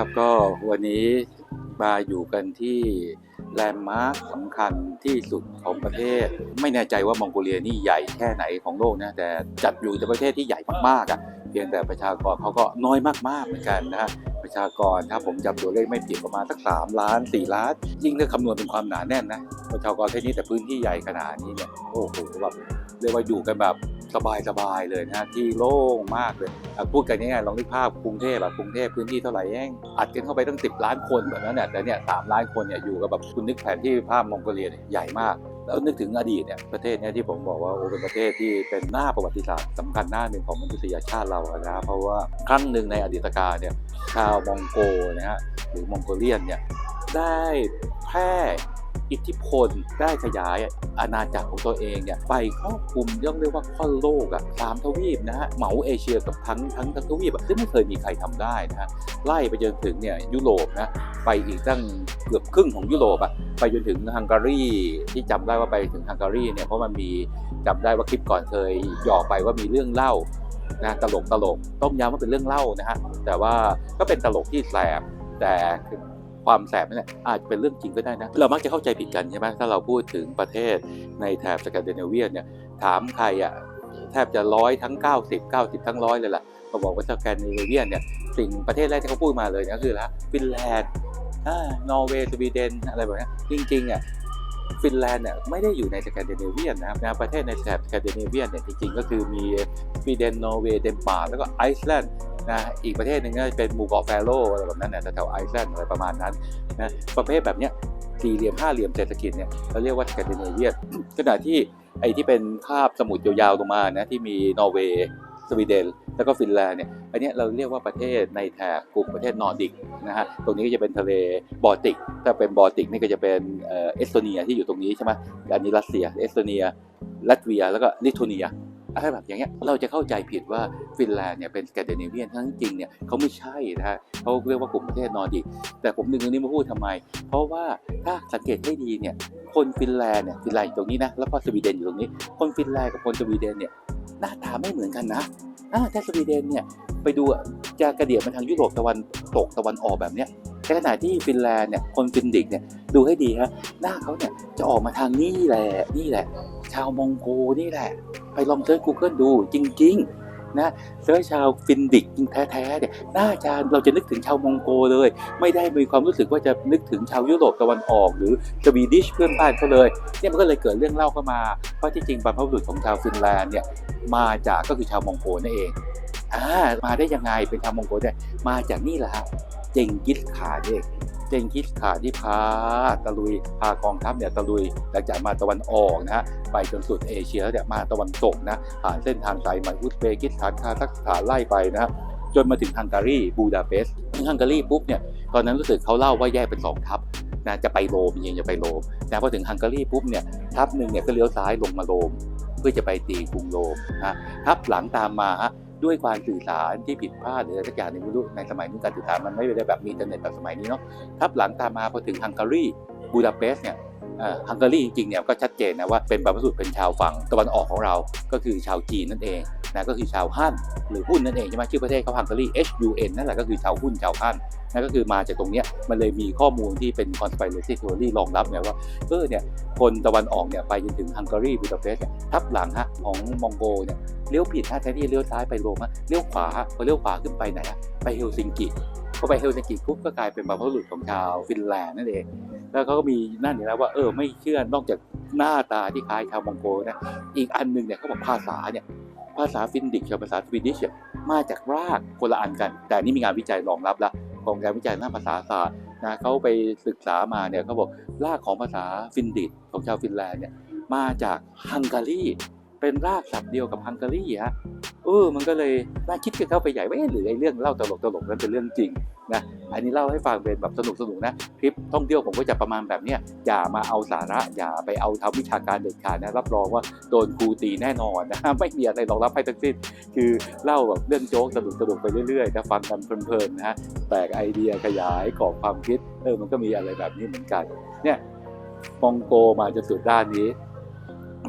ครับก็วันนี้มาอยู่กันที่แลนด์มาร์คสำคัญที่สุดของประเทศ ไม่แน่ใจว่ามองโกเลียนี่ใหญ่แค่ไหนของโลกนะแต่จัดอยู่ในประเทศที่ใหญ่มากๆอะเพียงแต่ประชากรเขาก็น้อยมากๆเหมือนกันนะประชากรถ้าผมจำตัวเลขไม่ผิดประมาณสักสามล้านสี่ล้าน ยิ่งถ้าคำนวณเป็นความหนาแน่นนะประชากรแค่นี้แต่พื้นที่ใหญ่ขนาดนี้เนี่ยโอ้โหแบบเรียกว่าอยู่กันแบบ สบายๆเลยนะฮะที่โล่งมากเลยพูดกันง่ายๆลองนึกภาพกรุงเทพแบบกรุงเทพพื้นที่เท่าไหร่เองอัดกันเข้าไปตั้ง 10 ล้านคนแบบนั้นเนี่ยแต่เนี่ยสามล้านคนเนี่ยอยู่กับแบบคุณนึกแผนที่ภาพมองโกเลียใหญ่มากแล้วนึกถึงอดีตเนี่ยประเทศเนี่ยที่ผมบอกว่าโอเป็นประเทศที่เป็นหน้าประวัติศาสตร์สำคัญหน้าหนึ่งของมนุษยชาติเราอะนะเพราะว่าครั้งหนึ่งในอดีตการเนี่ยชาวมองโกนะฮะหรือมองโกเลียนเนี่ยได้แพร่ อิทธิพลได้ขยายอาณาจักรของตัวเองเนี่ยไปครอบคลุมเรียกได้ว่าค่อนโลกอะสามทวีปนะฮะเหมาเอเชียกับทั้งทั้งทั้งทวีปซึ่งไม่เคยมีใครทำได้นะฮะไล่ไปจนถึงเนี่ยยุโรปนะไปอีกตั้งเกือบครึ่งของยุโรปอะไปจนถึงฮังการีที่จำได้ว่าไปถึงฮังการีเนี่ยเพราะมันมีจำได้ว่าคลิปก่อนเคยหยอกไปว่ามีเรื่องเล่านะตลกตลกต้องย้ำว่าเป็นเรื่องเล่านะฮะแต่ว่าก็เป็นตลกที่แสบแต่ ความแสบนั่แหละอาจจะเป็นเรื่องจริงก็ได้นะ เรามักจะเข้าใจผิดกันใช่ไหมถ้าเราพูดถึงประเทศในแถบสแกนดิเนเวียเนี่ยถามใครอะแทบจะร้อยทั้ง 90 90 ทั้งร้อยเลยล่ะเขาบอกว่าสแกนดิเนเวียเนี่ยสิ่งประเทศแรกที่เขาพูดมาเลยก็คือละฟินแลนด์นอร์เวย์สวีเดนอะไรแบบนี้จริงๆอะฟินแลนด์เนี่ยไม่ได้อยู่ในสแกนดิเนเวียนนะครับนะประเทศในแถบสแกนดิเนเวียนเนี่ยจริงๆ ก็คือมีสวีเดนนอร์เวย์เดนมาร์กแล้วก็ไอซ์แลนด์ นะอีกประเทศหนึ่งก็เป็นหมู่เกาะแฟโรอะไรแบบนั้นแถวไอซ์แลนด์อะไรประมาณนั้นนะประเภทแบบเนี้ยสี่เหลี่ยมห้าเหลี่ยมเศรษฐกิจเนี่ยเราเรียกว่าสแกนดิเนเวียนขณะที่ไอ้ที่เป็นคาบสมุทรยาวๆลงมานะที่มีนอร์เวย์สวีเดนแล้วก็ฟินแลนด์เนี่ยอันนี้เราเรียกว่าประเทศในแถบกลุ่มประเทศนอร์ดิกนะฮะตรงนี้ก็จะเป็นทะเลบอลติก ถ้าเป็นบอลติกนี่ก็จะเป็นเอสโตเนียที่อยู่ตรงนี้ใช่ไหมอันนี้รัสเซียเอสโตเนียลัตเวียแล้วก็ลิทัวเนีย อะไรแบบอย่างเงี้ยเราจะเข้าใจผิดว่าฟินแลนด์เนี่ยเป็นสแกนดิเนเวียนทั้งจริงเนี่ยเขาไม่ใช่นะฮะเขาเรียกว่ากลุ่มประเทศนอร์ดิกแต่ผมดึงตรงนี้มาพูดทำไม เพราะว่าถ้าสังเกตให้ดีเนี่ยคนฟินแลนด์เนี่ยฟินแลนด์อยู่ตรงนี้นะแล้วก็สวีเดนอยู่ตรงนี้ คนฟินแลนด์กับคนสวีเดนเนี่ยหน้าตาไม่เหมือนกันนะอ่าถ้าสวีเดนเนี่ยไปดูจะกระเดียดมาทางยุโรปตะวันตกตะวันออกแบบเนี้ยในขณะที่ฟินแลนด์เนี่ยคนฟินดิกเนี่ยดูให้ดีฮะหน้าเขาเนี่ยจะออกมาทางนี่แหละนี่แหละ ชาวมองโกนี่แหละ ไปลองเซิร์ช Google ดูจริง ๆ นะเซิร์ชชาวฟินดิกจริงแท้ๆเนี่ยน่าจะเราจะนึกถึงชาวมองโกเลย ไม่ได้มีความรู้สึกว่าจะนึกถึงชาวยุโรปตะวันออก หรือสวีดิชเพื่อนบ้านเขาเลยเนี่ยมันก็เลยเกิดเรื่องเล่าเข้ามาเพราะที่จริงบรรพบุรุษของชาวฟินแลนด์เนี่ยมาจากก็คือชาวมองโกนั่นเองอ่ามาได้ยังไงเป็นชาวมองโกเนี่ยมาจากนี่แหละฮะเจงกิสขานเอง เจงกิสขาที่พาตะลุยพากองทัพเนี่ยตะลุยหลังจากมาตะวันออกนะฮะไปจนสุดเอเชียแล้วเนี่ยมาตะวันตกนะผ่านเส้นทางสายไหมอุซเบกิสถานคาซัคสถานไล่ไปนะฮะจนมาถึงฮังการีบูดาเปสต์ถึงฮังการีปุ๊บเนี่ยตอนนั้นรู้สึกเขาเล่าว่าแยกเป็นสองทัพนะจะไปโรมจริงจะไปโรมนะพอถึงฮังการีปุ๊บเนี่ยทัพหนึ่งเนี่ยก็เลี้ยวซ้ายลงมาโรม เพื่อจะไปตีกรุงโรมนะทัพหลังตามมาฮะ ด้วยความสื่อสารที่ผิดพลาดหรืออะไรสักอย่างในไม่รู้ในสมัยนี้การสื่อสารมันไม่ได้แบบมีอินเทอร์เน็ตแบบสมัยนี้เนาะทับหลังตามมาพอถึงฮังการีบูดาเปสต์เนี่ย ฮังการีจริงๆเนี่ยก็ชัดเจนนะว่าเป็นบรรพบุรุษเป็นชาวฝั่งตะวันออกของเราก็คือชาวจีนนั่นเองนะก็คือชาวฮั่นหรือหุ้นนั่นเองใช่ไหมชื่อประเทศเขาฮังการี H U N นั่นแหละก็คือชาวหุ้นชาวฮั่นนั่นก็คือมาจากตรงเนี้ยมันเลยมีข้อมูลที่เป็น conspiracy theory รองรับไงว่าเออเนี่ยคนตะวันออกเนี่ยไปจนถึงฮังการีบูดาเปสต์ทับหลังฮะของมองโกเนี่ยเลี้ยวผิดฮะแทนที่เลี้ยวซ้ายไปโรมฮะเลี้ยวขวาพอเลี้ยวขวาขึ้นไปไหนฮะไปเฮลซิงกิพอไปเฮลซิงกิปุ๊บก็กลายเป็นบรรพบุรุษของชาวฟินแลนด์นั่นเอง แล้วเขาก็มีนั่นอยู่แล้วว่าเออไม่เชื่อนอกจากหน้าตาที่คล้ายชาวมองโกนะอีกอันหนึ่งเนี่ยเขาบอกภาษาเนี่ยภาษาฟินดิกกับภาษาสวีดิชเนี่ยมาจากรากคนละอันกัน แต่นี่มีงานวิจัยรองรับล้วของการวิจัยด้าภาษาศาสตร์นะเขาไปศึกษามาเนี่ยเขาบอกรากของภาษาฟินดิกของชาวฟินแลนด์เนี่ยมาจากฮังการีเป็นรากศัพท์เดียวกับฮังการีฮะเออมันก็เลยน่าคิดกันเข้าไปใหญ่ว่าเอ๊ะหรือไอ้เรื่องเล่าตลกๆนั้นเป็นเรื่องจริง นะอันนี้เล่าให้ฟังเป็นแบบสนุกๆนะคลิปท่องเที่ยวผมก็จะประมาณแบบเนี้ยอย่ามาเอาสาระอย่าไปเอาทำวิชาการเด็ดขาดนะรับรองว่าโดนครูตีแน่นอนนะไม่มีอะไรรองรับให้ทั้งสิ้นคือเล่าแบบเรื่องโจ๊กสนุกสนุกๆไปเรื่อยๆนะฟังกันเพลินๆนะฮะแตกไอเดียขยายกรอบความคิดเออมันก็มีอะไรแบบนี้เหมือนกันเนี่ยมองโกมาจนสุดด้านนี้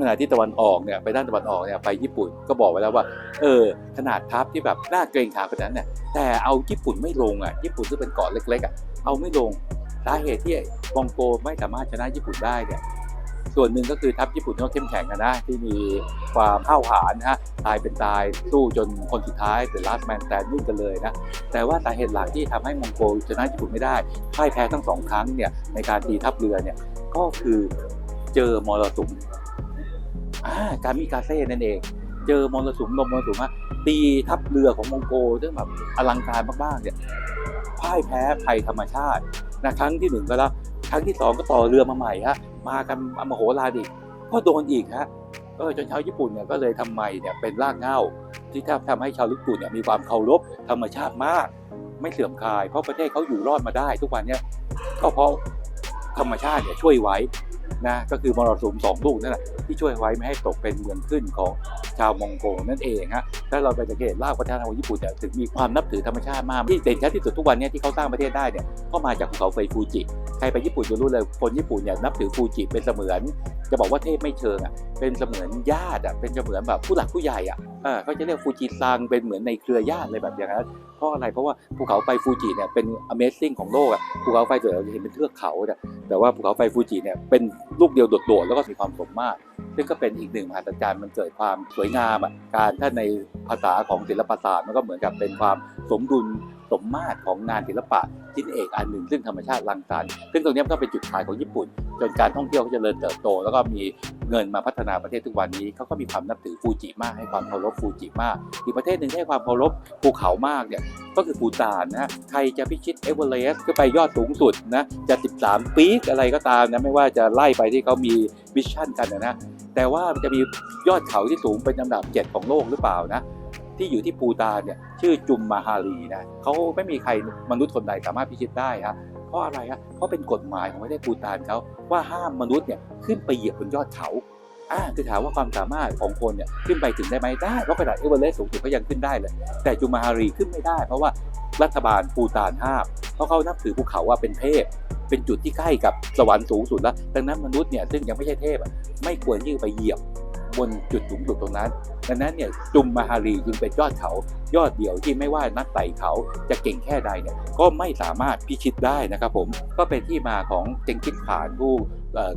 ขณะที่ตะวันออกเนี่ยไปด้านตะวันออกเนี่ยไปญี่ปุ่นก็บอกไว้แล้วว่า เออ ขนาดทัพที่แบบน่าเกรงขามขนาดนั้นเนี่ยแต่เอาญี่ปุ่นไม่ลงอะญี่ปุ่นซึ่งเป็นเกาะเล็กๆอะเอาไม่ลงสาเหตุที่มองโกไม่สามารถชนะญี่ปุ่นได้เนี่ยส่วนหนึ่งก็คือทัพญี่ปุ่นเขาเข้มแข็งนะ ที่มีความเข้าวหาญนะฮะตายเป็นตายสู้จนคนสุดท้ายเป็น last man standing กันเลยนะแต่ว่าสาเหตุหลักที่ทำให้มองโกชนะญี่ปุ่นไม่ได้พ่ายแพ้ทั้งสองครั้งเนี่ยในการตีทัพเรือเนี่ยก็คือเจอมรสุมอ่า การมิกาเซ่นั่นเอง เจอมรสุมลมมรสุมอะตีทัพเรือของมองโกซึ่งแบบอลังการมากๆเนี่ยพ่ายแพ้ภัยธรรมชาตินะครั้งที่หนึ่งก็แล้ว ครั้งที่สองก็ต่อเรือมาใหม่ฮะมากันมโหฬารอีกก็โดนอีกฮะเออจนชาวญี่ปุ่นเนี่ยก็เลยทำไมเนี่ยเป็นรากเหง้า ที่ทำทำให้ชาวญี่ปุ่นเนี่ยมีความเคารพธรรมชาติมาก ไม่เสื่อมคลาย เพราะประเทศเขาอยู่รอดมาได้ ทุกวันเนี่ยก็เพราะธรรมชาติเนี่ยช่วยไว้ นะก็คือมรสุมสองลูกนั่นแหละที่ช่วยไว้ไม่ให้ตกเป็นเมืองขึ้นของชาวมองโกนั่นเองฮะ ถ้าเราไปสังเกตรากวัฒนธรรมของญี่ปุ่นเนี่ยถึงมีความนับถือธรรมชาติมากที่เด่นชัดที่สุดทุกวันเนี้ที่เขาสร้างประเทศได้เนี่ยก็มาจากภูเขาไฟฟูจิใครไปญี่ปุ่นจะรู้เลยคนญี่ปุ่นเนี่ยนับถือฟูจิเป็นเสมือน จะบอกว่าเทพไม่เชิงอะเป็นเสมือนญาติอะเป็นเสมือนแบบผู้หลักผู้ใหญ่อะเขาจะเรียกฟูจิซังเป็นเหมือนในเครือญาติเลยแบบอย่างนั้นเพราะอะไรเพราะว่าภูเขาไฟฟูจิเนี่ยเป็น Amazing ของโลกอะภูเขาไฟส่วนใหญ่เราจะเห็นเป็นเทือกเขาแต่ว่าภูเขาไฟฟูจิเนี่ยเป็นลูกเดียวโดดๆแล้วก็มีความสมมาตร ซึ่งก็เป็นอีกหนึ่งมหัศจรรย์มันเกิดความสวยงามอะการถ้าในภาษาของศิลปศาสตร์มันก็เหมือนกับเป็นความสมดุล สมมาตรของงานศิลปะชิ้นเอกอันหนึ่ง ซึ่งธรรมชาติรังสรรค์ซึ่งตรงนี้ก็เป็นจุดขายของญี่ปุ่น จนการท่องเที่ยวเขาเจริญเติบโต แล้วก็มีเงินมาพัฒนาประเทศทุกวันนี้เขาก็มีความนับถือฟูจิมากให้ความเคารพฟูจิมากอีกประเทศหนึ่งให้ความเคารพภูเขามากเนี่ยก็คือภูตานนะใครจะพิชิตเอเวอเรสต์ก็ไปยอดสูงสุดนะจะ 13 ปีกอะไรก็ตามนะไม่ว่าจะไล่ไปที่เขามีมิชชั่นกันนะนะแต่ว่ามันจะมียอดเขาที่สูงเป็นอันดับ 7 ของโลกหรือเปล่านะ ที่อยู่ที่ปูตานเนี่ยชื่อจุมมาฮารีนะเขาไม่มีใครมนุษย์คนใดสามารถพิชิตได้ฮะเพราะอะไรฮะเพราะเป็นกฎหมายของประเทศปูตานเขาว่าห้ามมนุษย์เนี่ยขึ้นไปเหยียบบนยอดเขาอ่าคือถามว่าความสามารถของคนเนี่ยขึ้นไปถึงได้ไหมได้เพราะขนาดเอเวอเรสต์สูงสุดก็ยังขึ้นได้เลย แต่จุมมาฮารีขึ้นไม่ได้ เพราะว่ารัฐบาลปูตานห้ามเพราะเขานับถือภูเขาว่าเป็นเทพ เป็นจุดที่ใกล้กับสวรรค์สูงสุดแล้ว ดังนั้นมนุษย์เนี่ยซึ่งยังไม่ใช่เทพไม่ควรที่จะไปเหยียบ บนจุดสูงสุดตรงนั้น ดังนั้นเนี่ยจุมมาฮารีจึงเป็นยอดเขายอดเดียวที่ไม่ว่านักไต่เขาจะเก่งแค่ใดเนี่ยก็ไม่สามารถพิชิตได้นะครับผมก็เป็นที่มาของเจงกิสข่านผู้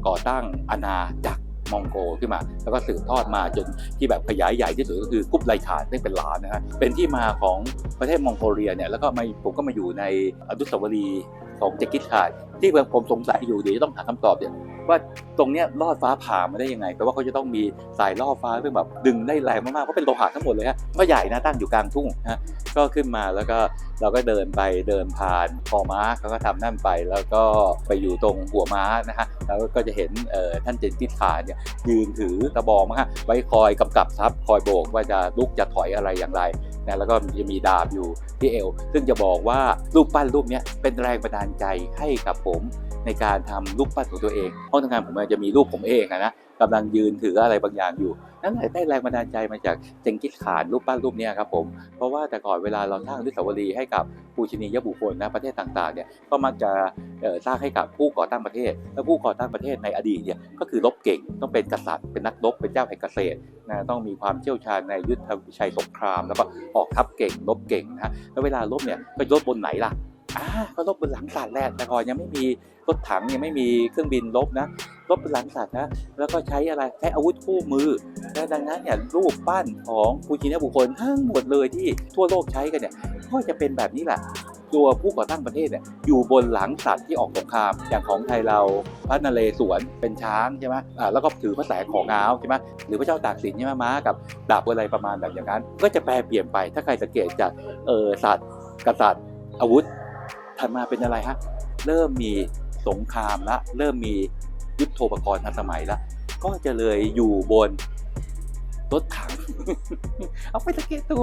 ก่อตั้งอาณาจักรมองโกขึ้นมา แล้วก็สืบทอดมาจนที่แบบขยายใหญ่ที่สุดก็คือกุบไลขานซึ่เป็นหลานนะฮะเป็นที่มาของประเทศมองโกเลียเนี่ยแล้วก็มาผมก็มาอยู่ในอนุสาวรีย์ของเจงกิสข่านที่ผมสงสัยอยู่เดี๋ยวจะต้องหาคำตอบเนี่ย ว่าตรงเนี้ยลอดฟ้าผ่ามาได้ยังไงแปลว่าเขาจะต้องมีสายล่อฟ้าซึ่งแบบดึงได้แรงมากๆเพราะเป็นโลหะทั้งหมดเลยฮะก็ใหญ่นะตั้งอยู่กลางทุ่งฮะก็ขึ้นมาแล้วก็เราก็เดินไปเดินผ่านคอม้าเขาก็ทำนั่นไป แล้วก็ไปอยู่ตรงหัวม้านะฮะแล้วก็จะเห็นเอ่อท่านเจนกิสขานเนี่ยยืนถือกระบอกมั้งฮะไว้คอยกำกับทรัพย์คอยโบกว่าจะลุกจะถอยอะไรอย่างไรนะแล้วก็จะมีดาบอยู่ที่เอว ซึ่งจะบอกว่ารูปปั้นรูปเนี้ยเป็นแรงบันดาลใจให้กับผม ในการทำรูปปั้นของตัวเองห้องทำงานผมจะมีรูปผมเองนะกำลังยืนถืออะไรบางอย่างอยู่นั่นแหละได้แรงบันดาลใจมาจากเจงกิสขานรูปปั้นรูปนี้ครับผมเพราะว่าแต่ก่อนเวลาเราสร้างอนุสาวรีย์ให้กับปูชนียบุคคลนะประเทศต่างๆเนี่ยก็มักจะสร้างให้กับผู้ก่อตั้งประเทศ และผู้ก่อตั้งประเทศในอดีตเนี่ยก็คือรบเก่งต้องเป็นกษัตริย์เป็นนักรบเป็นเจ้าแห่งเกษตรนะต้องมีความเชี่ยวชาญในยุทธวิชัยสงคราม แล้วก็ออกทัพเก่งรบเก่งนะฮะแล้วเวลารบเนี่ยก็รบบนไหนล่ะอ่าก็รบบนหลังสัตว์แหละแต่ก่อนยังไม่มี รถถังยังไม่มีเครื่องบินรบนะรบหลังสัตว์นะแล้วก็ใช้อะไรใช้อาวุธคู่มือและดังนั้นเนี่ยรูปปั้นของปูชินบุคคลทั้งหมดเลยที่ทั่วโลกใช้กันเนี่ยก็จะเป็นแบบนี้แหละตัวผู้ก่อตั้งประเทศเนี่ยอยู่บนหลังสัตว์ที่ออกสงครามอย่างของไทยเราพระนเรศวรเป็นช้างใช่ไหมอ่าแล้วก็ถือพระแสงของง้าวใช่ไหมหรือพระเจ้าตากสินใช่ไหมม้ากับดาบอะไรประมาณแบบอย่างนั้น ก็จะแปลเปลี่ยนไปถ้าใครสังเกตจากเออสัตว์กษัตริย์อาวุธถัดมาเป็นอะไรฮะเริ่มมี สงครามละเริ่มมียุทโธปกรณ์ทันสมัยละก็จะเลยอยู่บนรถถัง เอาไปสังเกตดู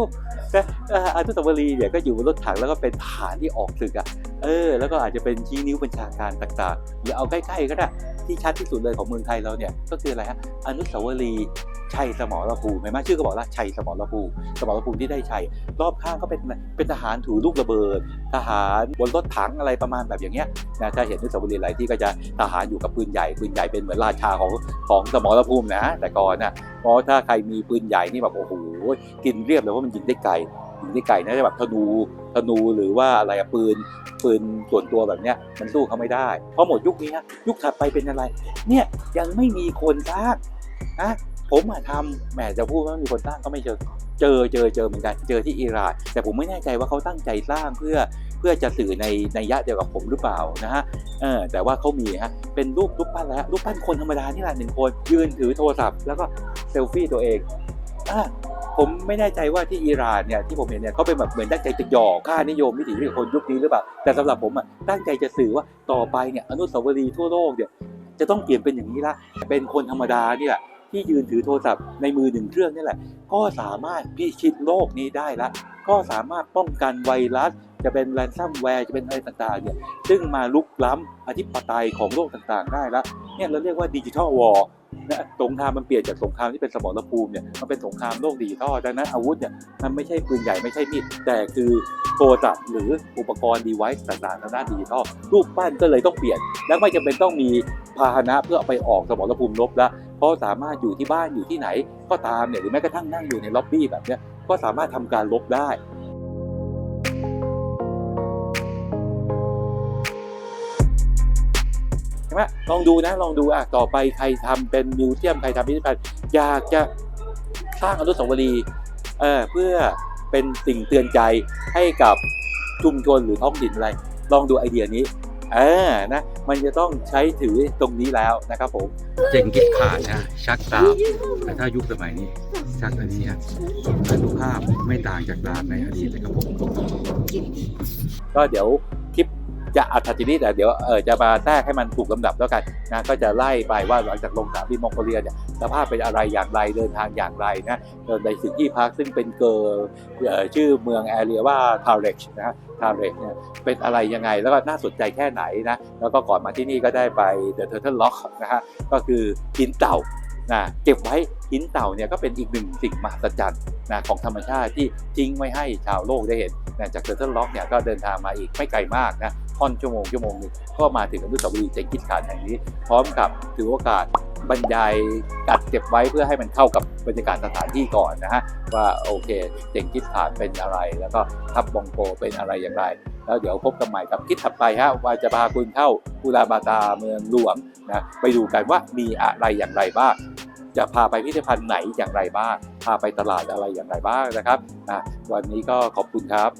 นะเอ่ออนุสาวรีย์เนี่ยก็อยู่บนรถถังแล้วก็เป็นทหารที่ออกศึกอะ เออ แล้วก็อาจจะเป็นชี้นิ้วบัญชาการต่างๆหรือเอาใกล้ๆก็ได้ที่ชัดที่สุดเลยของเมืองไทยเราเนี่ย ก็คืออะไรฮะอนุสาวรีย์ ชัยสมรภูมิเห็นไหมชื่อก็บอกแล้วชัยสมรภูมิสมรภูมิที่ได้ชัย รอบข้างก็เป็นเป็นทหารถือลูกระเบิด ทหารบนรถถังอะไรประมาณแบบอย่างเงี้ยนะถ้าเห็นอนุสาวรีย์หลายที่ก็จะทหารอยู่กับปืนใหญ่ปืนใหญ่เป็นเหมือนราชาของของสมรภูมินะ แต่ก่อนนะเพราะถ้าใครมีปืนใหญ่นี่แบบโอ้โหกินเรียบเลยว่ามันยิงได้ไกลยิงได้ไกลนะแบบธนูธนูหรือว่าอะไรปืนปืนส่วนตัวแบบเนี้ยมันสู้เขาไม่ได้ เพราะหมดยุคนี้นะยุคถัดไปเป็นอะไร เนี่ยยังไม่มีคนสร้างนะ ผมมาทำแหมจะพูดว่ามีคนสร้างก็ไม่เจอเจอเจอเจอเหมือนกันเจอที่อิหร่านแต่ผมไม่แน่ใจว่าเขาตั้งใจสร้างเพื่อเพื่อจะสื่อในในยะเดียวกับผมหรือเปล่านะฮะเออแต่ว่าเขามีฮะเป็นรูปรูปปั้นแล้วรูปปั้นคนธรรมดานี่แหละหนึ่งคนยืนถือโทรศัพท์แล้วก็เซลฟี่ตัวเองอะผมไม่แน่ใจว่าที่อิหร่านเนี่ยที่ผมเห็นเนี่ยเขาเป็นแบบเหมือนตั้งใจจะหยอกค่านิยมวิถีชีวิตของคนยุคนี้หรือเปล่าแต่สำหรับผมอะตั้งใจจะสื่อว่าต่อไปเนี่ยอนุสาวรีย์ทั่วโลกเนี่ยจะต้องเปลี่ยนเป็นอย่างนี้ละเป็นคนธรรมดาเนี่ย ที่ยืนถือโทรศัพท์ในมือหนึ่งเครื่องนี่แหละ ก็สามารถพิชิตโลกนี้ได้ละ ก็สามารถป้องกันไวรัส จะเป็นแรนซัมแวร์จะเป็นอะไรต่างๆเนี่ยซึ่งมาลุกล้ำอธิปไตยของโลกต่างๆ ได้ละเนี่ยเราเรียกว่าดิจิทัลวอร์นะสงครามมันเปลี่ยนจากสงครามที่เป็นสมรภูมิเนี่ยมันเป็นสงครามโลกดิจิทัลดังนั้นอาวุธเนี่ยมันไม่ใช่ปืนใหญ่ไม่ใช่มีดแต่คือโทรศัพท์หรืออุปกรณ์ดีไวซ์ต่างๆทางด้านดิจิทัลรูปปั้นก็เลยต้องเปลี่ยน และไม่จำเป็นต้องมีพาหนะเพื่ออไปออกสมรภูมิรบละ เพราะสามารถอยู่ที่บ้านอยู่ที่ไหน ก็ตามเนี่ยหรือแม้กระทั่งนั่งอยู่ในล็อบบี้แบบเนี้ยก็สามารถทำการรบได้ใช่ไหมลองดูนะลองดูอะต่อไปใครทำเป็นมิวเซียมใครทำพิพิธภัณฑ์อยากจะสร้างอนุสาวรีย์เออเพื่อเป็นสิ่งเตือนใจให้กับชุมชนหรือท้องถิ่นอะไร ลองดูไอเดียนี้ เออนะมันจะต้องใช้ถือตรงนี้แล้วนะครับผมเจ๋งกิดขาดนะชักดาบแต่ถ้ายุคสมัยนี้ชักอันนี้ฮะอนุภาพไม่ต่างจากดาบในอดีตเลยครับผมก็เดี๋ยวคลิปจะอัดทัทีนี้แต่เดี๋ยวเออจะมาแทรกให้มันถูกลำดับแล้วกันนะก็จะไล่ไปว่าหลังจากลงสนามบินมองโกเลียเนี่ยสภาพเป็นอะไรอย่างไรเดินทางอย่างไรนะเดินในสิ่งที่พักซึ่งเป็นเกอร์เอ่อชื่อเมืองแอเรียว่าทาเร็กนะฮะ ทาเรกเนี่ยเป็นอะไรยังไง แล้วก็น่าสนใจแค่ไหนนะแล้วก็ก่อนมาที่นี่ก็ได้ไป The Turtle Rock นะฮะก็คือหินเต่านะเก็บไว้หินเต่าเนี่ยก็เป็นอีกหนึ่งสิ่งมหัศจรรย์นะของธรรมชาติที่ทิ้งไว้ให้ชาวโลกได้เห็นนะจาก Turtle Rock เนี่ยก็เดินทางมาอีกไม่ไกลมากนะค่อนชั่วโมงชั่วโมงหนึงก็มาถึงอนุสาวรีย์เจงกิสขานแห่งนี้ พร้อมกับถือโอกาส บรรยายกัดเก็บไว้เพื่อให้มันเข้ากับบรรยากาศสถานที่ก่อนนะฮะว่าโอเคเจงกิสข่านเป็นอะไร แล้วก็ทับบองโกเป็นอะไรอย่างไร แล้วเดี๋ยวพบกันใหม่กับคลิปถัดไปฮะว่าจะพาคุณเข้าอุลาบาตาเมืองหลวงนะไปดูกันว่ามีอะไรอย่างไรบ้างจะพาไปพิพิธภัณฑ์ไหนอย่างไรบ้างพาไปตลาดอะไรอย่างไรบ้างนะครับอะวันนี้ก็ขอบคุณครับ